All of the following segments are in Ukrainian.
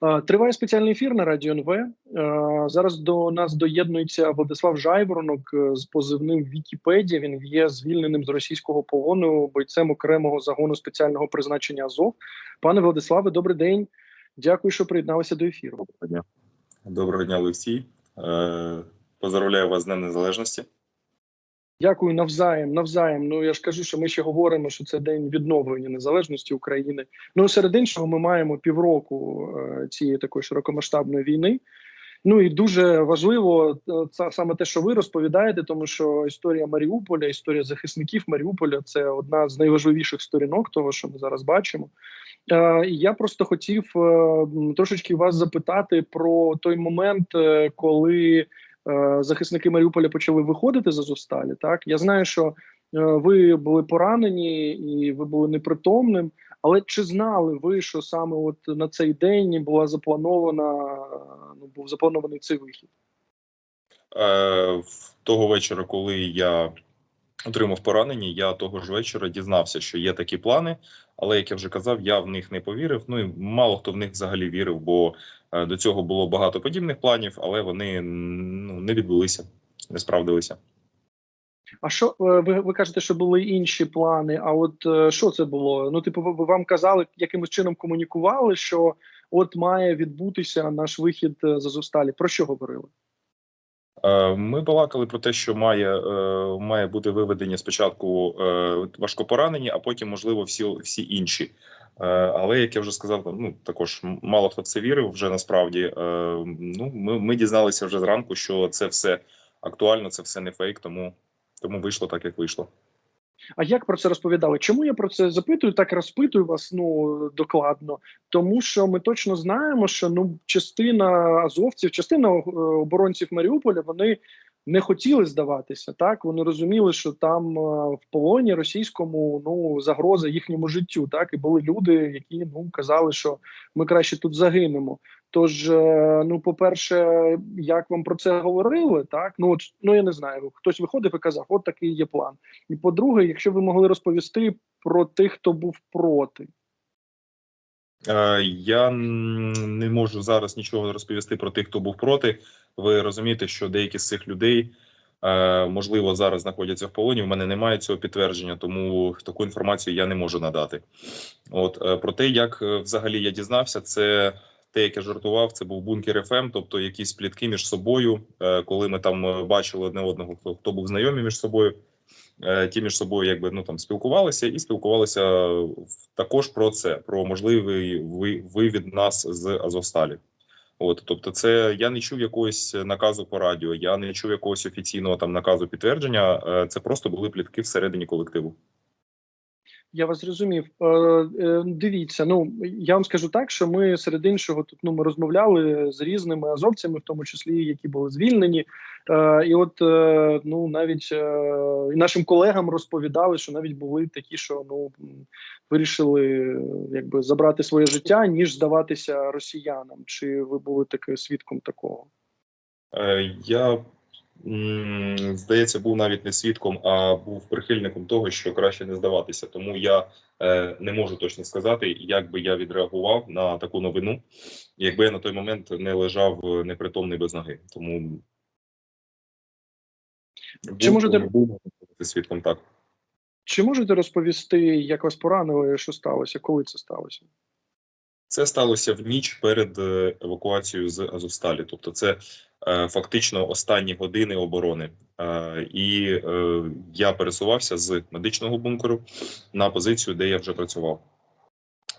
Триває спеціальний ефір на радіо НВ. Зараз до нас доєднується Владислав Жайворонок е, з позивним Вікіпедія. Він є звільненим з російського полону бойцем окремого загону спеціального призначення Азов. Пане Владиславе, добрий день. Дякую, що приєдналися до ефіру. Доброго дня. Доброго дня, Олексій. Е, Поздравляю вас з Днем Незалежності. Дякую навзаєм. Навзаєм. Ну я ж кажу, що ми ще говоримо, що це день відновлення незалежності України. Ну серед іншого, ми маємо півроку е, цієї такої широкомасштабної війни. Ну і дуже важливо це саме те, що ви розповідаєте, тому що історія Маріуполя, історія захисників Маріуполя це одна з найважливіших сторінок того, що ми зараз бачимо. Е, і я просто хотів е, трошечки вас запитати про той момент, коли захисники Маріуполя почали виходити з Азовсталі. Так я знаю, що е, ви були поранені і ви були непритомним. Але чи знали ви, що саме от на цей день була запланована ну був запланований цей вихід? Е, Того вечора, коли я отримав поранення, я того ж вечора дізнався, що є такі плани. Але як я вже казав, я в них не повірив. Ну і мало хто в них взагалі вірив, бо е, до цього було багато подібних планів, але вони ну, не відбулися, не справдилися. А що е, ви, ви кажете, що були інші плани? А от е, що це було? Ну, типу, ви- вам казали, якимось чином комунікували, що от має відбутися наш вихід з Азовсталі. Про що говорили? Е, Ми балакали про те, що має, е, має бути виведені спочатку е, важкопоранені, а потім, можливо, всі, всі інші. Але як я вже сказав, ну також мало хто це вірив вже насправді. Ну, ми, ми дізналися вже зранку, що це все актуально, це все не фейк, тому, тому вийшло так, як вийшло. А як про це розповідали? Чому я про це запитую? Так розпитую вас ну докладно, тому що ми точно знаємо, що ну частина азовців, частина е, оборонців Маріуполя вони не хотіли здаватися. Так вони розуміли, що там е, в полоні російському ну загроза їхньому життю. Так і були люди, які ну казали, що ми краще тут загинемо. Тож, е, ну, по-перше, як вам про це говорили, так ну от ну я не знаю, хтось виходив і казав, от такий є план. І по-друге, якщо ви могли розповісти про тих, хто був проти. Е, Я не можу зараз нічого розповісти про тих, хто був проти. Ви розумієте, що деякі з цих людей е, можливо зараз знаходяться в полоні. У мене немає цього підтвердження, тому таку інформацію я не можу надати. От про те, як взагалі я дізнався, це те, як я жартував, це був бункер ФМ, тобто якісь плітки між собою, е, коли ми там е, бачили одне одного, хто, хто був знайомі між собою. Е, Ті між собою якби ну там спілкувалися і спілкувалися також про це, про можливий вивід нас з Азовсталі. От, тобто, це я не чув якогось наказу по радіо, я не чув якогось офіційного там наказу підтвердження. Це просто були плітки всередині колективу. Я вас зрозумів. Е, е, дивіться, ну я вам скажу так, що ми серед іншого тут ну ми розмовляли з різними азовцями, в тому числі які були звільнені. Е, і от ну навіть нашим колегам розповідали, що навіть були такі, що ну вирішили якби забрати своє життя, ніж здаватися росіянам. Чи ви були таки свідком такого? Я здається, був навіть не свідком, а був прихильником того, що краще не здаватися. Тому я е, не можу точно сказати, як би я відреагував на таку новину, якби я на той момент не лежав е, непритомний без ноги. Тому Чи можете- був свідком так. Чи можете розповісти, як вас поранили, що сталося, коли це сталося? Це сталося в ніч перед е, евакуацією з Азовсталі. Тобто, це е, фактично останні години оборони. Е, і е, я пересувався з медичного бункеру на позицію, де я вже працював.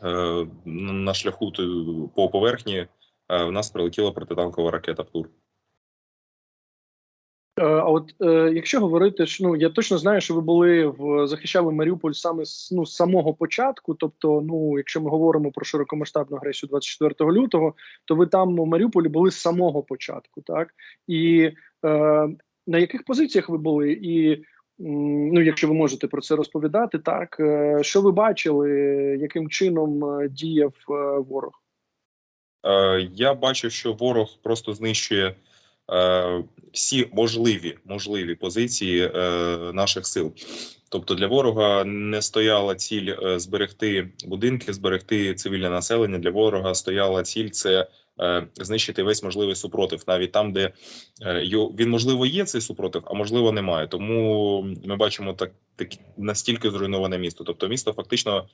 Е, на шляху по поверхні е, в нас прилетіла протитанкова ракета ПТУР. Е, А от е, якщо говорити, що ну я точно знаю, що ви були в захищали Маріуполь саме з ну з самого початку. Тобто, ну якщо ми говоримо про широкомасштабну агресію 24 лютого, то ви там у Маріуполі були з самого початку, так і е, на яких позиціях ви були, і ну, якщо ви можете про це розповідати, так е, що ви бачили, яким чином е, діяв е, ворог? Е, Я бачив, що ворог просто знищує всі можливі можливі позиції е, наших сил. Тобто для ворога не стояла ціль е, зберегти будинки, зберегти цивільне населення. Для ворога стояла ціль це е, знищити весь можливий супротив, навіть там, де е, він можливо є цей супротив, а можливо немає. Тому ми бачимо так, так настільки зруйноване місто. Тобто, місто фактично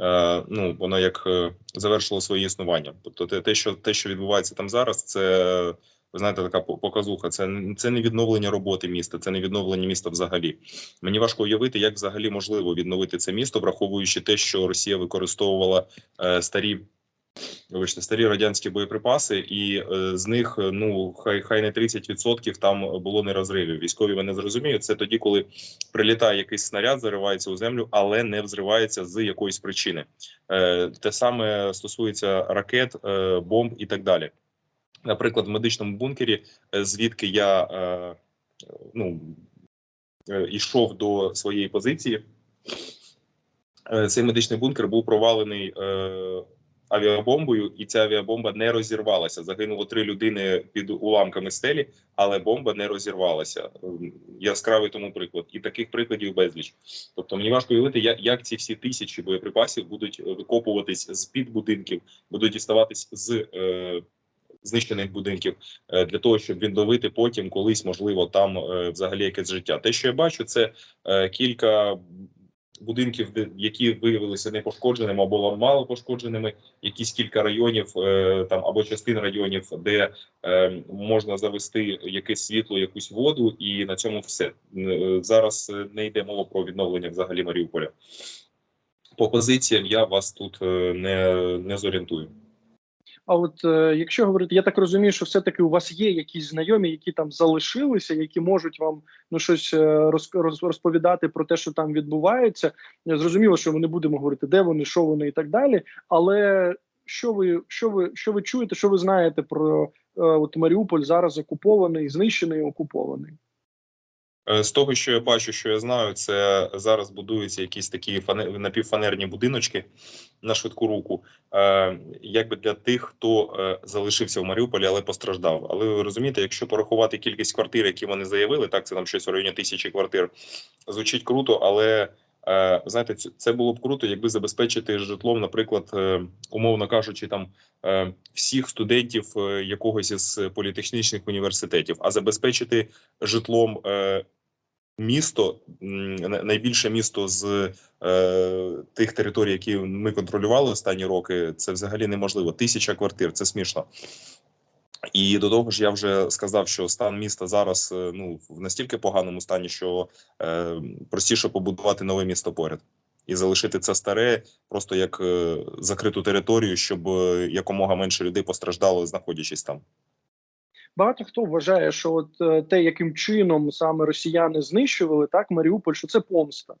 е, ну воно як е, завершило своє існування. Тобто, те, що те, що відбувається там зараз, це. Ви знаєте, така показуха. Це це не відновлення роботи міста, це не відновлення міста взагалі. Мені важко уявити, як взагалі можливо відновити це місто, враховуючи те, що Росія використовувала е, старі. Вибачте, старі радянські боєприпаси, і е, з них е, ну хай хай не 30% там було не розривів. Військові вони зрозуміють. Це тоді, коли прилітає якийсь снаряд, заривається у землю, але не взривається з якоїсь причини. Е, те саме стосується ракет, е, бомб і так далі. Наприклад, в медичному бункері, е, звідки я е, ну е, йшов до своєї позиції. Цей медичний бункер був провалений авіабомбою, і ця авіабомба не розірвалася. Загинуло три людини під уламками стелі, але бомба не розірвалася. Яскравий тому приклад, і таких прикладів безліч. Тобто мені важко уявити, як, ці всі тисячі боєприпасів будуть викопуватись з під будинків, будуть діставатись з е, знищених будинків е, для того, щоб відновити потім колись, можливо, там е, взагалі якесь життя. Те, що я бачу, це е, кілька будинків, які виявилися непошкодженими або мало пошкодженими, якісь кілька районів там або частин районів, де можна завести якесь світло, якусь воду, і на цьому все зараз не йде мова про відновлення взагалі Маріуполя. По позиціям я вас тут не, не зорієнтую. А от е, якщо говорити, я так розумію, що все-таки у вас є якісь знайомі, які там залишилися, які можуть вам ну щось е, роз, роз- розповідати про те, що там відбувається. Зрозуміло, що ми не будемо говорити, де вони, що вони і так далі. Але що ви, що ви, що ви чуєте, що ви знаєте про е, от Маріуполь зараз окупований, знищений, окупований? Е, З того, що я бачу, що я знаю, це зараз будуються якісь такі фане- напівфанерні будиночки на швидку руку, е, якби для тих, хто е, залишився в Маріуполі, але постраждав. Але ви розумієте, якщо порахувати кількість квартир, які вони заявили, так це там щось в районі тисячі квартир, звучить круто, але е, знаєте, це було б круто, якби забезпечити житлом, наприклад, умовно кажучи, там всіх студентів якогось із політехнічних університетів, а забезпечити житлом місто, найбільше місто з е, тих територій, які ми контролювали останні роки, це взагалі неможливо. Тисяча квартир, це смішно. І до того ж, я вже сказав, що стан міста зараз е, ну в настільки поганому стані, що е, простіше побудувати нове місто поряд і залишити це старе, просто як е, закриту територію, щоб е, якомога менше людей постраждало, знаходячись там. Багато хто вважає, що от е, те, яким чином саме росіяни знищували так Маріуполь, що це помста.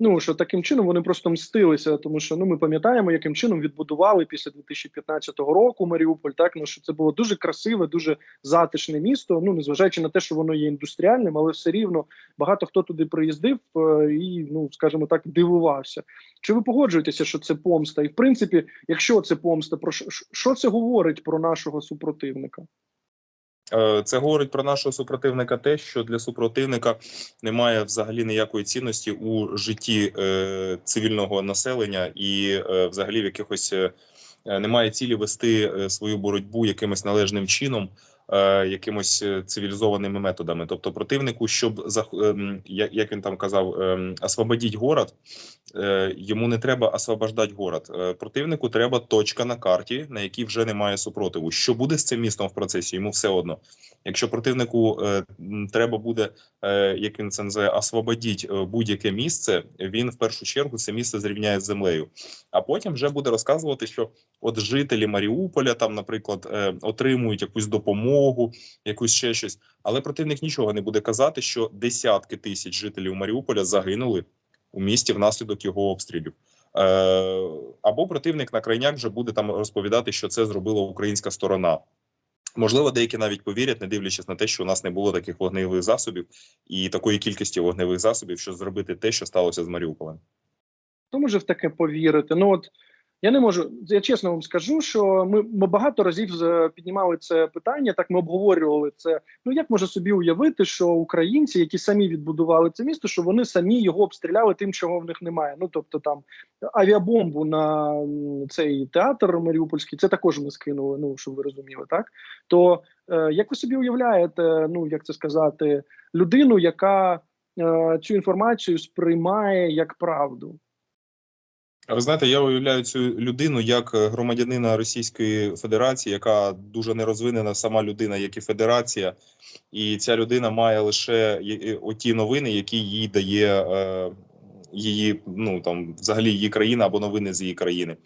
Ну що таким чином вони просто мстилися, тому що ну ми пам'ятаємо, яким чином відбудували після 2015 року Маріуполь. Так ну що це було дуже красиве, дуже затишне місто. Ну незважаючи на те, що воно є індустріальним, але все рівно багато хто туди приїздив е, і ну скажімо так, дивувався. Чи ви погоджуєтеся, що це помста? І в принципі, якщо це помста, про що, що це говорить про нашого супротивника? Е, Це говорить про нашого супротивника те, що для супротивника немає взагалі ніякої цінності у житті е, цивільного населення і е, взагалі в якихось немає цілі вести свою боротьбу якимось належним чином, якимось цивілізованими методами. Тобто, противнику, щоб ем, як, він там казав, ем, освободіть город, йому не треба освобождати город. Е, Противнику треба точка на карті, на якій вже немає супротиву. Що буде з цим містом в процесі? Йому все одно. Якщо противнику е, треба буде, е, як він це називає, освободіть е, будь-яке місце, він в першу чергу це місце зрівняє з землею. А потім вже буде розказувати, що от жителі Маріуполя там, наприклад, е, отримують якусь допомогу, якусь ще щось. Але противник нічого не буде казати, що десятки тисяч жителів Маріуполя загинули у місті внаслідок його обстрілів. Е, або противник на крайняк вже буде там розповідати, що це зробила українська сторона. Можливо, деякі навіть повірять, не дивлячись на те, що у нас не було таких вогневих засобів і такої кількості вогневих засобів, щоб зробити те, що сталося з Маріуполем. Хто може в таке повірити? Ну от Я не можу. Я чесно вам скажу, що ми, ми багато разів з- піднімали це питання. Так ми обговорювали це. Ну як може собі уявити, що українці, які самі відбудували це місто, що вони самі його обстріляли тим, чого в них немає. Ну тобто там авіабомбу на цей театр Маріупольський, це також ми скинули. Ну щоб ви розуміли, так то е, як ви собі уявляєте, ну як це сказати, людину, яка е, цю інформацію сприймає як правду? Ви знаєте, я уявляю цю людину як е, громадянина Російської Федерації, яка дуже не розвинена сама людина, як і Федерація, і ця людина має лише е, оті новини, які їй дає е, її, ну там взагалі її країна або новини з її країни.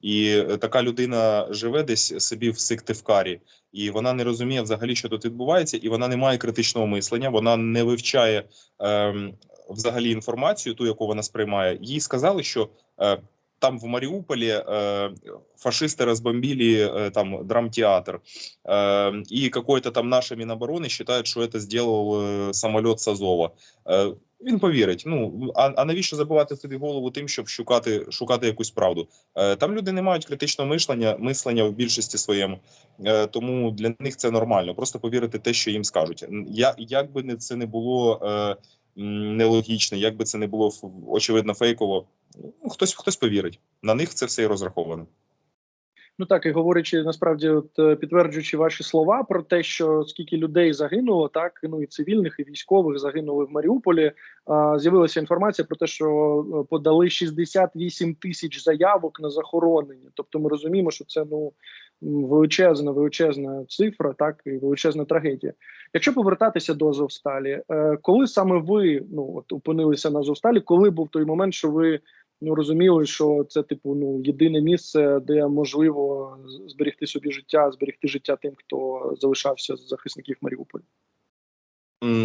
І е, така людина живе десь собі в Сиктивкарі, і вона не розуміє взагалі, що тут відбувається, і вона не має критичного мислення, вона не вивчає ем, взагалі інформацію, ту, яку вона сприймає. Їй сказали, що е, там в Маріуполі е, фашисты разбомбили э, там драмтеатр, э, и какой-то там наши Минобороны считают, що це сделал э, самоліт з Азова. Е, він повірить. Ну а, а навіщо забивати собі голову тим, щоб шукати шукати якусь правду? Е, там люди не мають критичного мислення, мислення в більшості своєму, е, тому для них це нормально. Просто повірити те, що їм скажуть. Я як би не це не було. Е, м, Нелогічно, як би це не було очевидно фейково, ну, хтось хтось повірить. На них це все і розраховано. Ну так і говорячи насправді, от е, підтверджуючи ваші слова про те, що скільки людей загинуло, так ну і цивільних, і військових загинули в Маріуполі. З'явилася інформація про те, що е, подали 68 тисяч заявок на захоронення. Тобто, ми розуміємо, що це ну величезна, величезна цифра, так і величезна трагедія. Якщо повертатися до Азовсталі, е, коли саме ви ну от опинилися на Азовсталі, коли був той момент, що ви ну розуміли, що це типу ну єдине місце, де можливо зберегти собі життя, зберегти життя тим, хто залишався з захисників Маріуполя.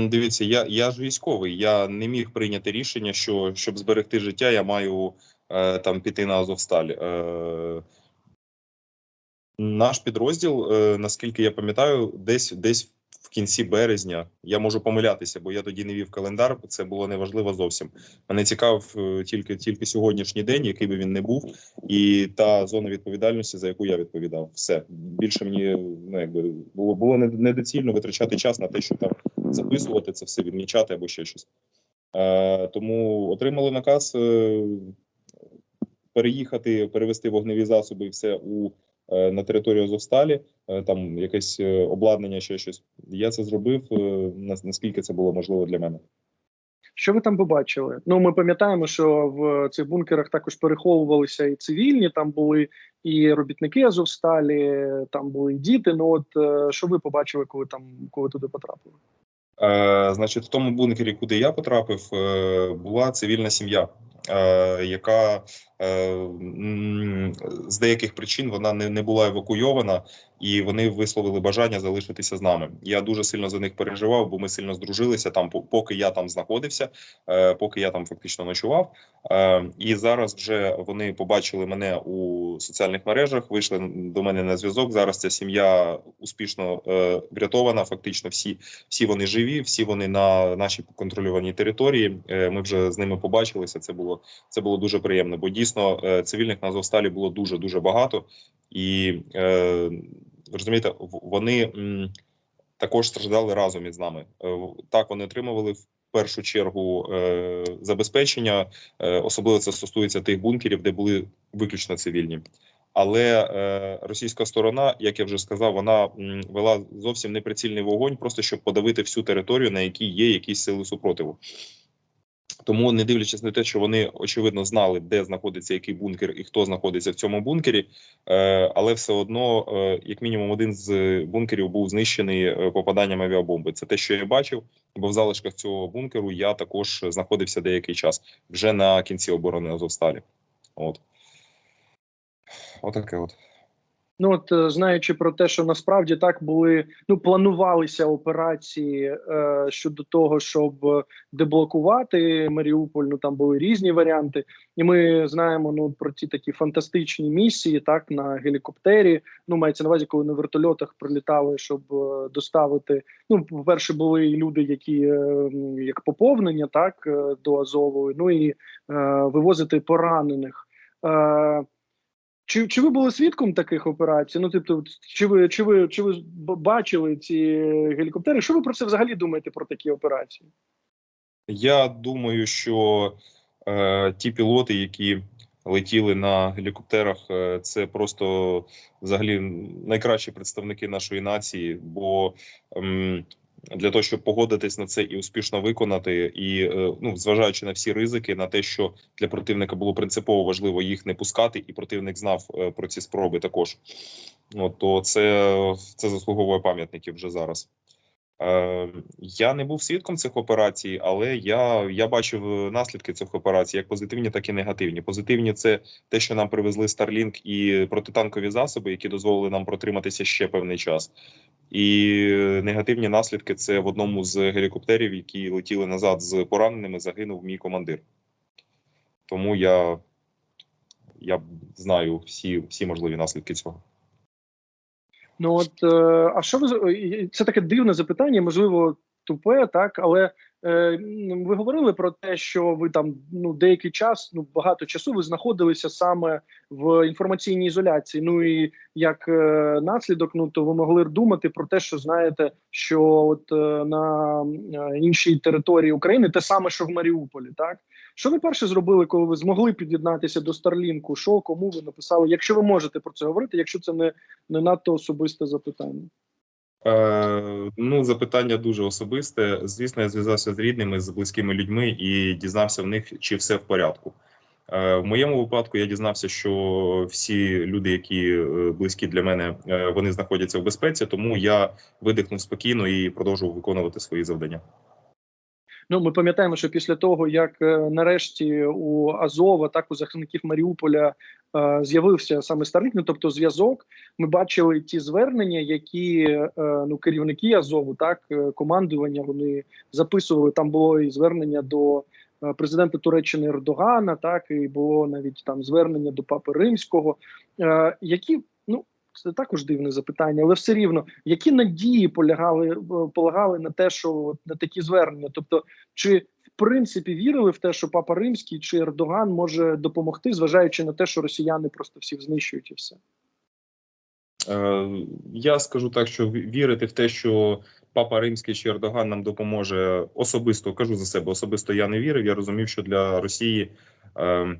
Дивіться, я, я ж військовий. Я не міг прийняти рішення, що щоб зберегти життя, я маю е, там піти на Азовсталь. Е, наш підрозділ, е, наскільки я пам'ятаю, десь десь в кінці березня. Я можу помилятися, бо я тоді не вів календар. Це було неважливо зовсім. Мене цікавив е, тільки тільки сьогоднішній день, який би він не був, і та зона відповідальності, за яку я відповідав. Все більше мені ну якби було було недоцільно витрачати час на те, що там записувати це все, відмічати або ще щось. Е, тому отримали наказ е, переїхати, перевести вогневі засоби і все у на територію Азовсталі, е, там якесь е, обладнання, ще щось. Я це зробив е, нас- наскільки це було можливо для мене. Що ви там побачили? Ну ми пам'ятаємо, що в цих бункерах також переховувалися і цивільні, там були і робітники Азовсталі, там були і діти. Ну от е, що ви побачили, коли там коли туди потрапили? Е, значить, в тому бункері, куди я потрапив, е, була цивільна сім'я, е, яка е, з деяких причин вона не, не була евакуйована, і вони висловили бажання залишитися з нами. Я дуже сильно за них переживав, бо ми сильно здружилися там, поки я там знаходився, е, поки я там фактично ночував. Е, і зараз вже вони побачили мене у соціальних мережах, вийшли до мене на зв'язок. Зараз ця сім'я успішно е, врятована. Фактично, всі всі вони живі, всі вони на нашій контрольованій території. Е, Ми вже з ними побачилися. Це було це було дуже приємно, бо дійсно е, цивільних на Азовсталі було дуже дуже багато, і е, розумієте, вони також страждали разом із нами. Е, Так вони отримували в першу чергу забезпечення, особливо це стосується тих бункерів, де були виключно цивільні. Але російська сторона, як я вже сказав, вона вела зовсім неприцільний вогонь, просто щоб подавити всю територію, на якій є якісь сили супротиву. Тому, не дивлячись на те, що вони очевидно знали, де знаходиться який бункер і хто знаходиться в цьому бункері, е, але все одно, е, як мінімум, один з бункерів був знищений е, попаданням авіабомби. Це те, що я бачив, бо в залишках цього бункеру я також знаходився деякий час вже на кінці оборони Азовсталі. От. Отаке от. Ну от е, знаючи про те, що насправді так були ну планувалися операції е, щодо того, щоб е, деблокувати Маріуполь. Ну там були різні варіанти, і ми знаємо ну про ті такі фантастичні місії, так на гелікоптері. Ну мається на увазі, коли на вертольотах прилітали, щоб е, доставити. Ну, по перше, були люди, які е, як поповнення, так е, до Азову, ну і е, вивозити поранених. Е, Чи, чи ви були свідком таких операцій? Ну, тобто, чи ви чи ви чи ви бачили ці гелікоптери? Що ви про це взагалі думаєте про такі операції? Я думаю, що е, ті пілоти, які летіли на гелікоптерах, е, це просто взагалі найкращі представники нашої нації. Бо ем, для того, щоб погодитись на це і успішно виконати, і е, ну, зважаючи на всі ризики, на те, що для противника було принципово важливо їх не пускати, і противник знав е, про ці спроби також. Ну то це, це заслуговує пам'ятників вже зараз. Е, я не був свідком цих операцій, але я, я бачив е, наслідки цих операцій, як позитивні, так і негативні. Позитивні це те, що нам привезли Starlink і протитанкові засоби, які дозволили нам протриматися ще певний час. І е, негативні наслідки це в одному з гелікоптерів, які летіли назад з пораненими, загинув мій командир. Тому я, я знаю всі, всі можливі наслідки цього. Ну от е, а що ви з- це таке дивне запитання, можливо, тупе, так, але е, ви говорили про те, що ви там ну деякий час, ну багато часу ви знаходилися саме в інформаційній ізоляції. Ну і як е, наслідок, ну то ви могли думати про те, що знаєте, що от е, на е, іншій території України те саме, що в Маріуполі, так. Що ви перше зробили, коли ви змогли під'єднатися до Старлінку? Що кому ви написали? Якщо ви можете про це говорити, якщо це не, не надто особисте запитання. Е, ну, запитання дуже особисте. Звісно, я зв'язався з рідними, з близькими людьми і дізнався в них, чи все в порядку. Е, в моєму випадку я дізнався, що всі люди, які е, близькі для мене, вони знаходяться в безпеці, тому я видихнув спокійно і продовжував виконувати свої завдання. Ну, ми пам'ятаємо, що після того, як е, нарешті у Азова, так у захисників Маріуполя е, з'явився саме Starlink, ну тобто зв'язок, ми бачили ті звернення, які е, ну керівники Азову, так командування, вони записували. Там було і звернення до президента Туреччини Ердогана, так і було навіть там звернення до Папи Римського. Які це також дивне запитання, але все рівно, які надії полягали е, полагали на те, що на такі звернення? Тобто, чи в принципі вірили в те, що Папа Римський чи Ердоган може допомогти, зважаючи на те, що росіяни просто всіх знищують і все? Е, Я скажу так, що вірити в те, що Папа Римський чи Ердоган нам допоможе особисто, кажу за себе, особисто я не вірив. Я розумів, що для Росії е,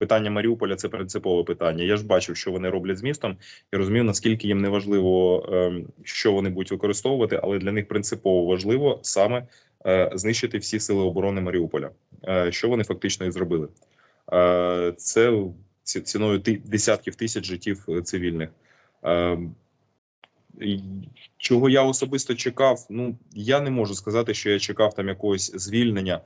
питання Маріуполя це принципове питання. Я ж бачив, що вони роблять з містом, і розумів, наскільки їм не важливо, е, що вони будуть використовувати, але для них принципово важливо саме е, знищити всі сили оборони Маріуполя, е, що вони фактично і зробили. Е, Це ціною десятків тисяч життів цивільних. Чого я особисто чекав? Ну я не можу сказати, що я чекав там якогось звільнення.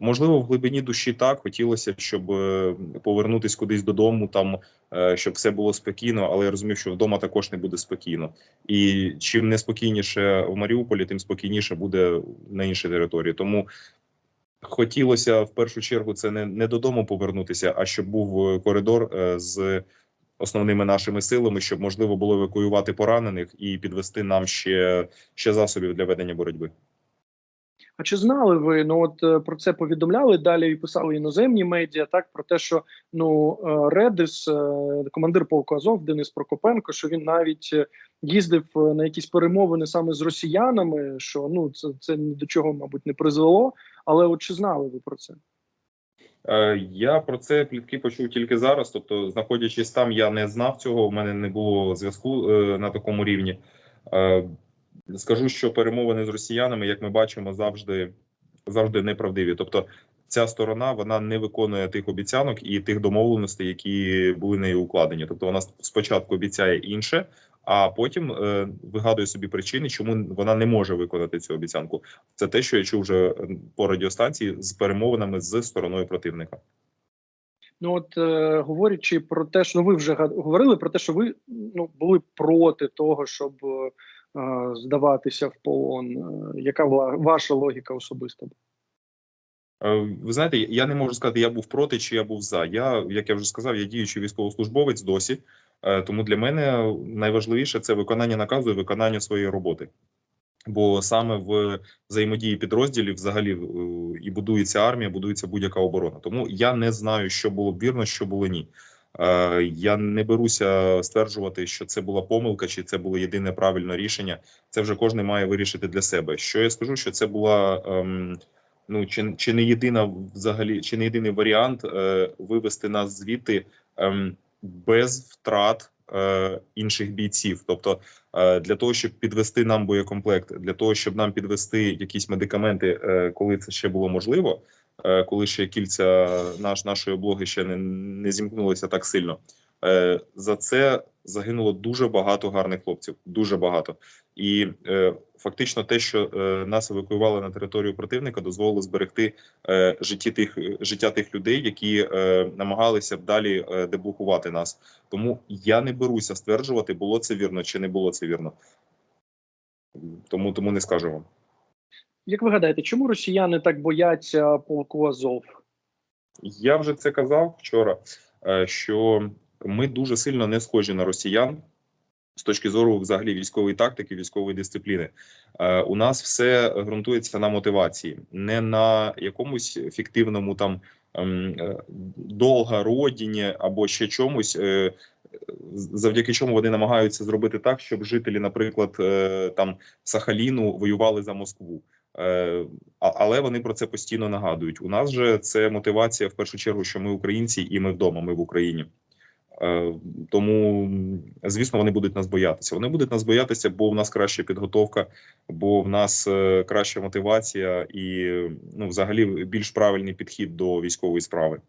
Можливо, в глибині душі так хотілося, щоб е, повернутись кудись додому, там е, щоб все було спокійно, але я розумів, що вдома також не буде спокійно. І чим неспокійніше в Маріуполі, тим спокійніше буде на іншій території. Тому хотілося в першу чергу це не, не додому повернутися, а щоб був е, коридор з основними нашими силами, щоб можливо було евакуювати поранених і підвести нам ще, ще засобів для ведення боротьби. А чи знали ви ну от е, про це повідомляли далі і писали іноземні медіа, так про те, що ну е, Редис, е, командир полку Азов Денис Прокопенко, що він навіть їздив на якісь перемовини саме з росіянами, що ну це, це ні до чого, мабуть, не призвело. Але от чи знали ви про це? Е, Я про це плітки почув тільки зараз. Тобто, знаходячись там, я не знав цього. У мене не було зв'язку е, на такому рівні. Е, Скажу, що перемовини з росіянами, як ми бачимо, завжди завжди неправдиві. Тобто, ця сторона вона не виконує тих обіцянок і тих домовленостей, які були нею укладені. Тобто, вона спочатку обіцяє інше, а потім е, вигадує собі причини, чому вона не може виконати цю обіцянку. Це те, що я чув вже е, по радіостанції з перемовинами з стороною противника. Ну от е, говорячи про те, що ну, ви вже говорили про те, що ви ну були проти того, щоб е, е, здаватися в полон. Е, яка була ваша логіка особиста? Е, Ви знаєте, я не можу сказати, я був проти чи я був за. Я, як я вже сказав, я діючий військовослужбовець досі. Е, Тому для мене найважливіше це виконання наказу і виконання своєї роботи. Бо саме в взаємодії підрозділів взагалі е, і будується армія, будується будь-яка оборона. Тому я не знаю, що було б вірно, що було ні. Е, Я не беруся стверджувати, що це була помилка, чи це було єдине правильне рішення. Це вже кожен має вирішити для себе. Що я скажу, що це була ем, ну чи, чи не єдина взагалі, чи не єдиний варіант вивести нас звідти ем, без втрат е, інших бійців. Тобто, е, для того, щоб підвести нам боєкомплект, для того, щоб нам підвести якісь медикаменти, е, коли це ще було можливо, е, коли ще кільця наш нашої облоги ще не, не зімкнулися так сильно. Е, За це загинуло дуже багато гарних хлопців, дуже багато. І е, фактично, те, що е, нас евакуювали на територію противника, дозволило зберегти е, житті тих життя тих людей, які е, намагалися б далі е, деблокувати нас. Тому я не беруся стверджувати, було це вірно чи не було це вірно. Тому тому не скажу вам. Як ви гадаєте, чому росіяни так бояться полку Азов? Я вже це казав вчора, е, що ми дуже сильно не схожі на росіян з точки зору взагалі військової тактики, військової дисципліни. Е, У нас все ґрунтується на мотивації, не на якомусь фіктивному там ем, е, долга або ще чомусь. е, Завдяки чому вони намагаються зробити так, щоб жителі, наприклад, там Сахаліну воювали за Москву. Але вони про це постійно нагадують. У нас же це мотивація в першу чергу, що ми українці, і ми вдома, ми в Україні. Е, Тому, звісно, вони будуть нас боятися. Вони будуть нас боятися, бо в нас краща підготовка, бо в нас е, краща мотивація і ну, взагалі більш правильний підхід до військової справи.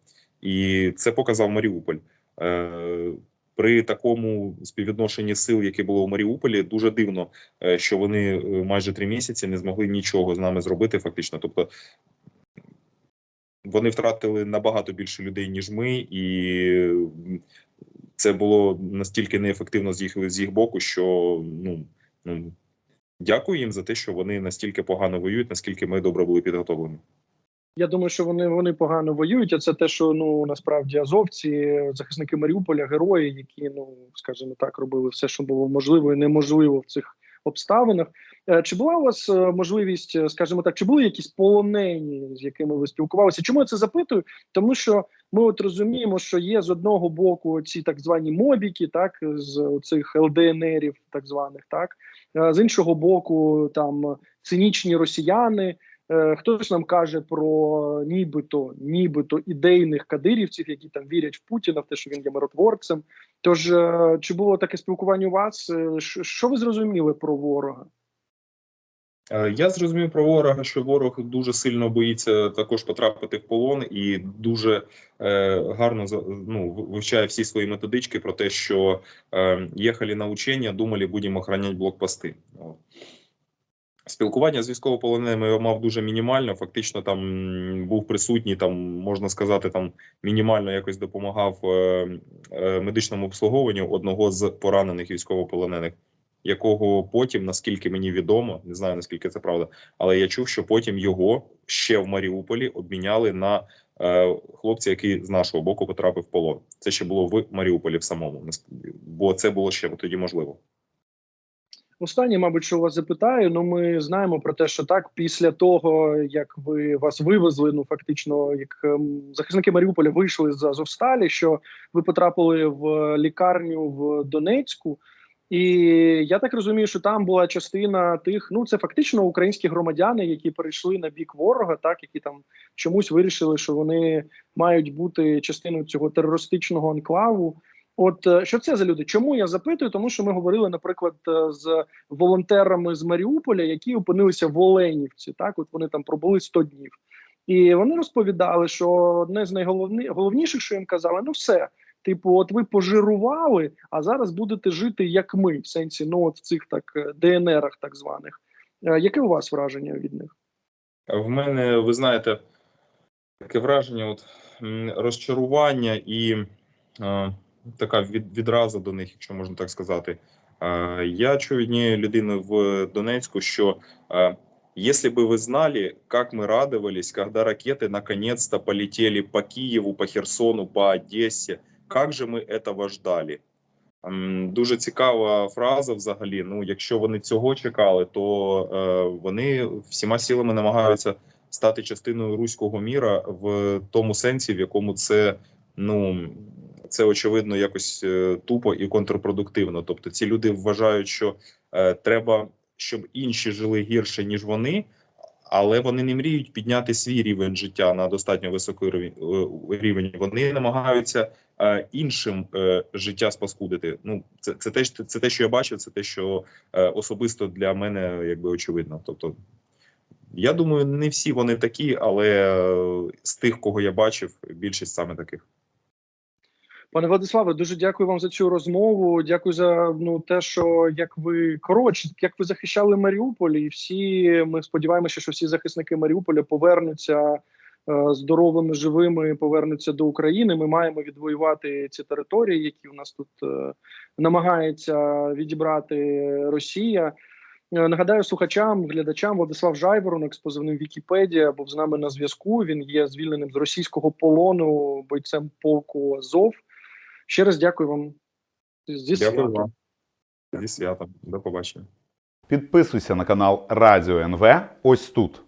І це показав Маріуполь. Е, При такому співвідношенні сил, яке було в Маріуполі, дуже дивно, що вони майже три місяці не змогли нічого з нами зробити. Фактично, тобто вони втратили набагато більше людей, ніж ми, і це було настільки неефективно з їх з їх боку, що ну, ну дякую їм за те, що вони настільки погано воюють, наскільки ми добре були підготовлені. Я думаю, що вони вони погано воюють. А це те, що ну насправді азовці, захисники Маріуполя, герої, які ну скажімо так, робили все, що було можливо і неможливо в цих обставинах. Е, Чи була у вас е, можливість, е, скажімо так, чи були якісь полонені, з якими ви спілкувалися? Чому я це запитую? Тому що ми от розуміємо, що є з одного боку ці так звані мобіки, так з цих ЛДНРів, так званих, так з іншого боку, там цинічні росіяни. Е, Хтось нам каже про нібито нібито ідейних кадирівців, які там вірять в Путіна, в те, що він є миротворцем. Тож е, чи було таке спілкування у вас? Е, Що ви зрозуміли про ворога? Я зрозумів про ворога, що ворог дуже сильно боїться також потрапити в полон і дуже е, гарно ну, вивчає всі свої методички про те, що е, їхали на учення, думали, будемо охороняти блокпости. Спілкування з військовополоненими я мав дуже мінімально. Фактично, там був присутній, там можна сказати, там мінімально якось допомагав е, е, медичному обслуговуванню одного з поранених військовополонених, якого потім, наскільки мені відомо, не знаю наскільки це правда, але я чув, що потім його ще в Маріуполі обміняли на е, хлопця, який з нашого боку потрапив в полон. Це ще було в Маріуполі в самому, бо це було ще тоді можливо. Останнє, мабуть, що вас запитаю. Ну, ми знаємо про те, що так, після того як ви вас вивезли, ну фактично, як ем, захисники Маріуполя вийшли з Азовсталі, що ви потрапили в лікарню в Донецьку. І я так розумію, що там була частина тих, ну це фактично українські громадяни, які перейшли на бік ворога, так які там чомусь вирішили, що вони мають бути частиною цього терористичного анклаву. От е, що це за люди? Чому я запитую? Тому що ми говорили, наприклад, е, з волонтерами з Маріуполя, які опинилися в Оленівці. Так, от вони там пробули 100 днів, і вони розповідали, що одне з найголовніших, що їм казали, ну все. Типу, от ви пожирували, а зараз будете жити як ми, в сенсі, ну от в цих так е, ДНРах, так званих. Яке у вас враження від них? В мене, ви знаєте, таке враження, от розчарування і е, така від, відразу до них, якщо можна так сказати. Е, я чув від однієї людини в Донецьку, що е, если бы вы знали, как мы радовались, когда ракеты наконец-то полетели по Киеву, по Херсону, по Одессе, как же ми этого ждали? Ем, Дуже цікава фраза взагалі. Ну, якщо вони цього чекали, то е, вони всіма силами намагаються стати частиною руського міра в тому сенсі, в якому це ну це очевидно якось е, тупо і контрпродуктивно. Тобто, ці люди вважають, що е, треба, щоб інші жили гірше ніж вони, але вони не мріють підняти свій рівень життя на достатньо високий рівень. е. Вони намагаються е, іншим е, життя спаскудити. Ну це, це те, це те, що я бачив, це те, що е, особисто для мене якби очевидно. Тобто, я думаю, не всі вони такі, але е, з тих, кого я бачив, більшість саме таких. Пане Владиславе, дуже дякую вам за цю розмову. Дякую за ну те, що як ви коротше, як ви захищали Маріуполь, і всі ми сподіваємося, що всі захисники Маріуполя повернуться е, здоровими, живими, повернуться до України. Ми маємо відвоювати ці території, які у нас тут е, намагається відібрати Росія. Е, Нагадаю слухачам, глядачам Владислав Жайворонок з позивним Вікіпедія був з нами на зв'язку. Він є звільненим з російського полону бойцем полку Азов. Ще раз дякую вам зі Дякую вам. Зі святом. До побачення. Підписуйся на канал Радіо НВ ось тут.